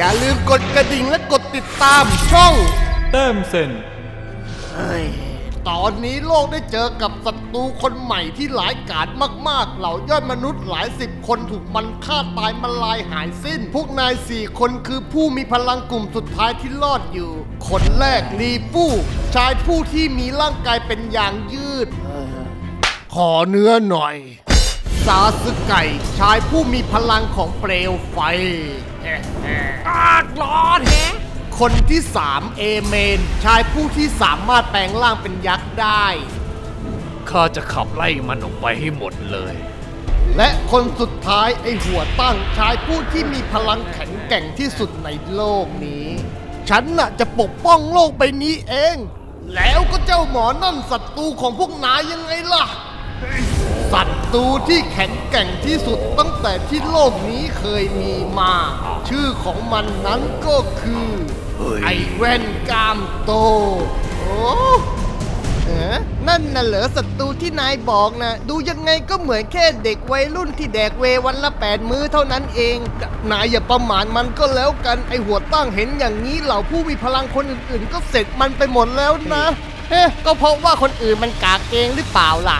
อย่าลืมกดกระดิ่งและกดติดตามช่อง แต้มเซ็นเฮ้ยตอนนี้โลกได้เจอกับศัตรูคนใหม่ที่หลายกาจมาก ๆ เหล่ายอดมนุษย์หลายสิบคนถูกมันฆ่าตายมาลายหายสิ้น พวกนายสี่คนคือผู้มีพลังกลุ่มสุดท้ายที่รอดอยู่ คนแรกลีฟู่ชายผู้ที่มีร่างกายเป็นยางยืด ขอเนื้อหน่อย ซาสึไก่ชายผู้มีพลังของเปลวไฟอากร้อนแฮะคนที่สามเอเมน ชายผู้ที่สามารถแปลงร่างเป็นยักษ์ได้ ข้าจะขับไล่มันออกไปให้หมดเลย และคนสุดท้ายไอหัวตั้งชายผู้ที่มีพลังแข็งแกร่งที่สุดในโลกนี้ ฉันน่ะจะปกป้องโลกใบนี้เอง แล้วก็เจ้าหมอนั่นศัตรูของพวกนายยังไงล่ะศั ตรูที่แข็งแกร่งที่สุดตั้งแต่ที่โลกนี้เคยมีมา ชื่อของมันนั้นก็คือเฮ้ยไอแว่นกล้ามโต โอ้เอ๋นั่นน่ะเหรอศัตรูที่นายบอกนะ ดูยังไงก็เหมือนแค่เด็กวัยรุ่นที่แดกเววันละแปดมื้อเท่านั้นเอง นายอย่าประมาทมันก็แล้วกันไอหัวตั้งเห็นอย่างนี้เหล่าผู้มีพลังคนอื่นๆ ก็เสร็จมันไปหมดแล้วนะ เฮ้ก็เพราะว่าคนอื่นมันกากเองหรือเปล่าล่ะ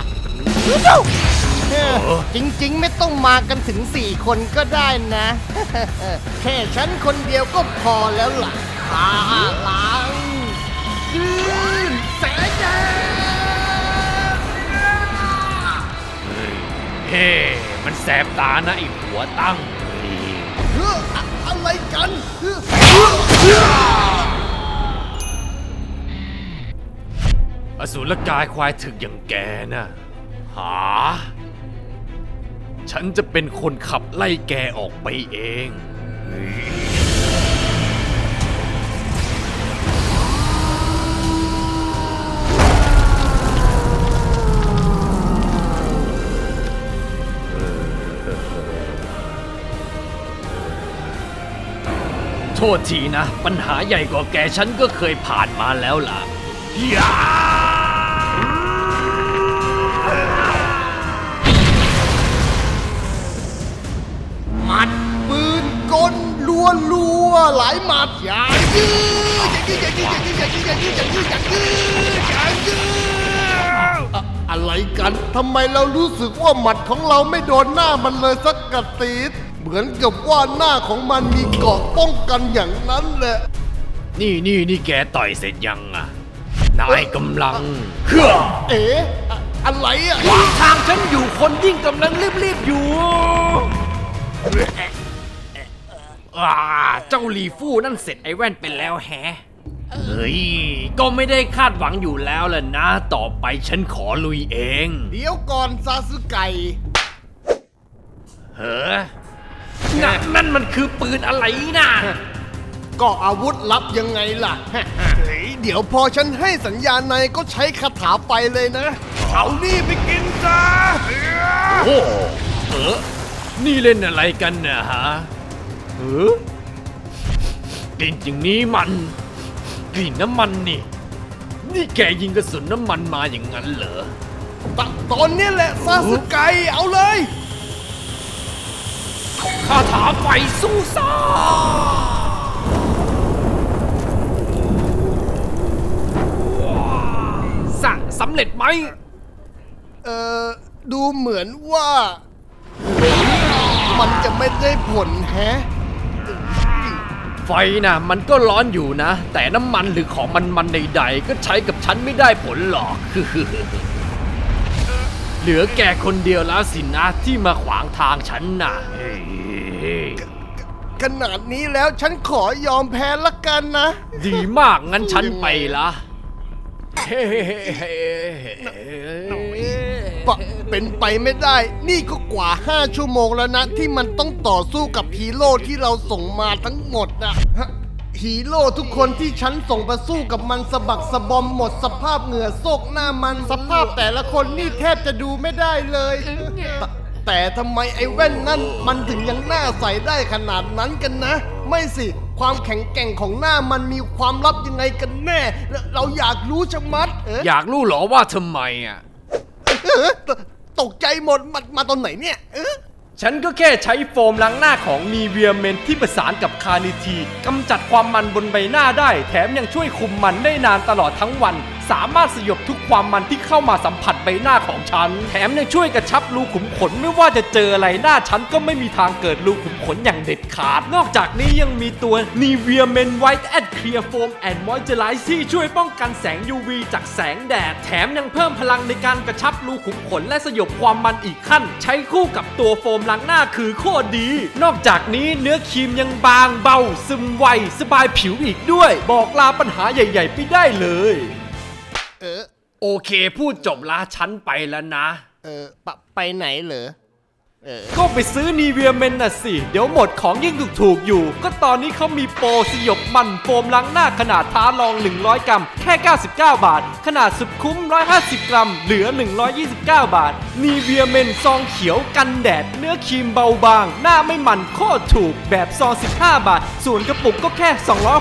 เฮ้ จริงๆ ไม่ต้องมากันถึงสี่คนก็ได้นะ แค่ฉันคนเดียวก็พอแล้วล่ะพลังขึ้นแสงแดงเฮ้มันแสบตานะไอหัวตั้งเฮ้ออะอะไรกันเฮ้ออสูรกายควายถึกอย่างแกน่ะหา ฉันจะเป็นคนขับไล่แกออกไปเอง โทษทีนะ ปัญหาใหญ่กว่าแกฉันก็เคยผ่านมาแล้วล่ะยา รัวรัวๆหลายหมัดอย่ายืดอย่ายืดอย่ายืดอย่ายืดอย่ายืดอย่ายืดอย่ายืดอะอะไรกันทำไมเรารู้สึกว่าหมัดของเราไม่โดนหน้ามันเลยสักกระตีดเหมือนกับว่าหน้าของมันมีเกราะป้องกันอย่างนั้นแหละนี่นี่นี่แกต่อยเสร็จยังอะนายกำลังเฮ้อเอ๋อะอะไรอะขวางทางฉันอยู่คนยิ่งกำลังรีบๆอยู่ อ่าเจ้าลีฟู่นั่นเสร็จไอ้แว่นไปแล้วแฮะเฮ้ย ก็ไม่ได้คาดหวังอยู่แล้วล่ะนะ ต่อไปฉันขอลุยเอง เดี๋ยวก่อนซาสึไก่เฮ้อนั่นนั่นมันคือปืนอะไรน่ะ ก็อาวุธลับยังไงล่ะ เฮ้ย เดี๋ยวพอฉันให้สัญญาณนายก็ใช้คาถาไปเลยนะ เอานี่ไปกินจ้าโอ้เออนี่เล่นอะไรกันนะฮะ เออกลิ่นอย่างนี้มันกลิ่นน้ำมันนี่ นี่แกยิงกระสุนน้ำมันมาอย่างนั้นเหรอตตอนนี้แหละซาสึไก่เอาเลยคาถาไฟสู้ซ่าสั่งสำเร็จไหม เอ่อ ดูเหมือนว่า มันจะไม่ได้ผลแฮะ ไฟน่ะมันก็ร้อนอยู่นะ แต่น้ำมันหรือของมันมันๆใดๆ ก็ใช้กับฉันไม่ได้ผลหรอก เหลือแกคนเดียวแล้วสินะที่มาขวางทางฉันน่ะเฮ้ยขนาดนี้แล้วฉันขอยอมแพ้ละกันนะ ดีมากงั้นฉันไปละเฮ้ ปะเป็นไปไม่ได้ นี่ก็กว่า 5 ชั่วโมงแล้วนะ ที่มันต้องต่อสู้กับฮีโร่ที่เราส่งมาทั้งหมดอะฮะฮีโร่ทุกคนที่ฉันส่งไปสู้กับมันสะบักสะบอมหมดสภาพเหงื่อโซกหน้ามันสภาพแต่ละคนนี่แทบจะดูไม่ได้เลย แต่แต่ทำไมไอ้แว่นนั่นมันถึงยังหน้าใสได้ขนาดนั้นกันนะ ไม่สิ ความแข็งแกร่งของหน้ามันมีความลับยังไงกันแน่ เราเราอยากรู้ชะมัดเออ อยากรู้เหรอว่าทำไมอะ เออตกใจหมดมามาตอนไหนเนี่ย เออฉันก็แค่ใช้โฟมล้างหน้าของนีเวียเมนที่ประสานกับคานิทีกำจัดความมันบนใบหน้าได้ แถมยังช่วยคุมมันได้นานตลอดทั้งวัน สามารถสยบทุกความมันที่เข้ามาสัมผัสใบหน้าของฉัน แถมยังช่วยกระชับรูขุมขนไม่ว่าจะเจออะไรหน้าฉันก็ไม่มีทางเกิดรูขุมขนอย่างเด็ดขาด นอกจากนี้ยังมีตัว Nivea Men White and Clear Foam and Moisturize ที่ช่วยป้องกันแสง UV จากแสงแดด แถมยังเพิ่มพลังในการกระชับรูขุมขนและสยบความมันอีกขั้น ใช้คู่กับตัวโฟมล้างหน้าคือโคตรดี นอกจากนี้เนื้อครีมยังบางเบา ซึมไวสบายผิวอีกด้วย บอกลาปัญหาใหญ่ ๆ ไปได้เลย เออ โอเค พูดจบละฉันไปแล้วนะ เออปะไปไหนเหรอเออ ก็ไปซื้อนีเวียเมนน่ะสิ เดี๋ยวหมดของยิ่งถูกๆอยู่ ก็ตอนนี้เขามีโปรสยบมันโฟมล้างหน้าขนาดท้าลอง 100 กรัม แค่ 99 บาท ขนาดสุดคุ้ม 150 กรัม เหลือ 129 บาท นีเวียเมนซองเขียวกันแดด เนื้อครีมเบาบาง หน้าไม่มันโคตรถูกแบบซอง 15 บาท ส่วนกระปุกก็แค่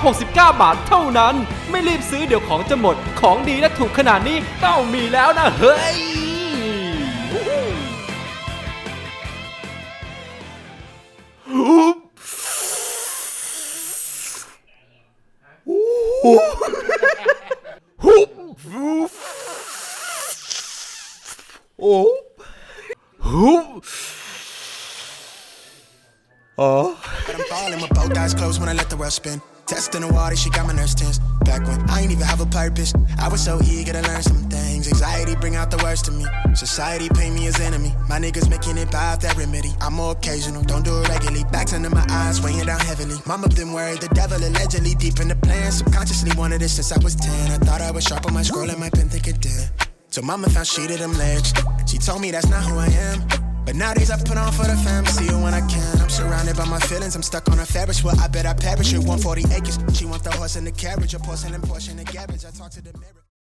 269 บาทเท่านั้น ไม่รีบซื้อเดี๋ยวของจะหมด ของดีและถูกขนาดนี้ต้องมีแล้วนะเฮ้ย Oh. Oh. But I'm falling with both eyes closed when I let the rest spin. Testing the water, she got my nerves tense. Back when I ain't even have a purpose, I was so eager to learn some things. Anxiety bring out the worst in me. Society paint me as enemy. My niggas making it by that remedy. I'm more occasional, don't do it regularly. Backs under my eyes, weighing down heavily. Mama been worried, the devil allegedly deep in the plan. Subconsciously wanted it since I was 10. I thought I was sharp on my scroll and my pen, thinking damn. So mama found shit at them legs. She told me that's not who I am. But nowadays I put on for the fam, see you when I can. I'm surrounded by my feelings, I'm stuck on a Ferris wheel. I bet I perish at 140 acres. She want the horse and the carriage, a porcelain portion of garage. I talk to the mirror.